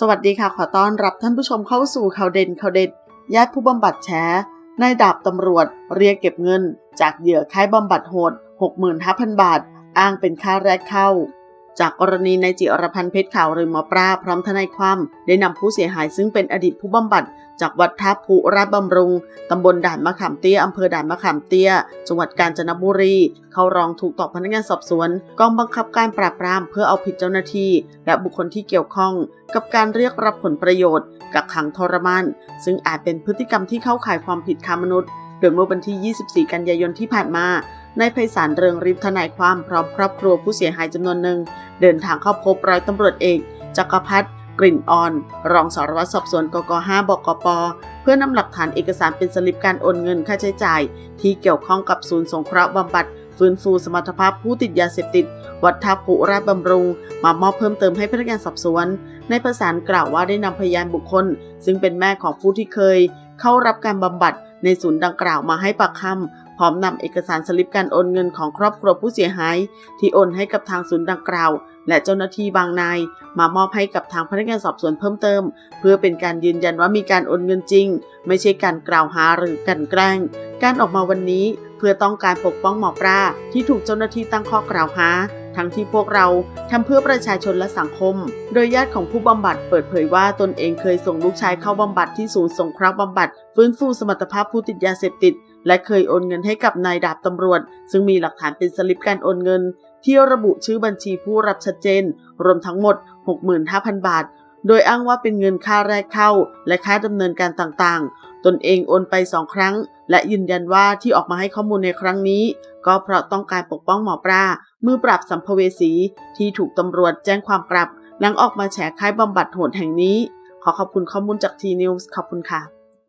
สวัสดีค่ะ ขอต้อนรับท่านผู้ชมเข้าสู่ข่าวเด่นข่าวเด็ดญาติผู้บำบัดแฉนายดาบตำรวจเรียกเก็บเงิน จากเหยื่อค่ายบำบัดโหด 65,000 บาท อ้างเป็นค่าแรกเข้า จากกรณีนายจิรพันธ์เพชรขาวหรือหมอปลาพร้อมทนายความได้นำผู้เสียหายซึ่งเป็นอดีตผู้บำบัด จากวัดท่าภูราชบำรุงตำบลด่านมะขามเตี้ยอำเภอด่านมะขามเตี้ย จังหวัดกาญจนบุรี เข้าร้องถูกต่อพนักงานสอบสวนกองบังคับการปราบปรามเพื่อเอาผิดเจ้าหน้าที่ และบุคคลที่เกี่ยวข้อง กับการเรียกรับผลประโยชน์ กักขังทรมาน ซึ่งอาจเป็นพฤติกรรมที่เข้าข่ายความผิดค้ามนุษย์โดยเมื่อวันที่ 24 กันยายนที่ผ่านมา นายไพศาลเรืองริบทนายความพร้อมครอบครัวผู้เสียหายจำนวนหนึ่ง เดินทางเข้าพบร้อยตำรวจเอกจักรพัฒน์กลิ่นอ่อน รองสารวัตรสอบสวนกก5บกป เพื่อนำหลักฐานเอกสารเป็นสลิปการโอนเงินค่าใช้จ่าย ที่เกี่ยวข้องกับศูนย์สงเคราะห์บำบัดฟื้นฟูสมรรถภาพผู้ติดยาเสพติด วัดท่าภูราชบำรุง มามอบเพิ่มเติมให้พนักงานสอบสวน ในประสานกล่าวว่าได้นำพยานบุคคล ซึ่งเป็นแม่ของผู้ที่เคย เข้ารับการบำบัดในศูนย์ดังกล่าวมาให้ปากคำ พร้อมนำเอกสารสลิปการโอนเงินของครอบครัวผู้เสียหาย ที่โอนให้กับทางศูนย์ดังกล่าว และเจ้าหน้าที่บางนาย มามอบให้กับทางพนักงานสอบสวนเพิ่มเติม เพื่อเป็นการยืนยันว่ามีการโอนเงินจริง ไม่ใช่การกล่าวหาหรือกันแกล้ง การออกมาวันนี้เพื่อต้องการปกป้องหมอปลาที่ถูกเจ้าหน้าที่ตั้งข้อกล่าวหา ทั้งที่พวกเราทำเพื่อประชาชนและสังคม โดยญาติของผู้บำบัดเปิดเผยว่าตนเองเคยส่งลูกชายเข้าบำบัดที่ศูนย์สงเคราะห์บำบัดฟื้นฟูสมรรถภาพผู้ติดยาเสพติด และเคยโอนเงินให้กับนายดาบตำรวจ ซึ่งมีหลักฐานเป็นสลิปการโอนเงิน ที่ระบุชื่อบัญชีผู้รับชัดเจน รวมทั้งหมด 65,000 บาท โดยอ้างว่าเป็นเงินค่าแรกเข้า และค่าดำเนินการต่างๆ ตนเองโอนไปสองครั้ง และยืนยันว่าที่ออกมาให้ข้อมูลในครั้งนี้ ก็เพราะต้องการปกป้องหมอปลามือปราบสัมภเวสี ที่ถูกตำรวจแจ้งความกลับหลังออกมาแฉค่ายบำบัดโหดแห่งนี้ ขอขอบคุณข้อมูลจากทีนิวส์ขอบคุณค่ะ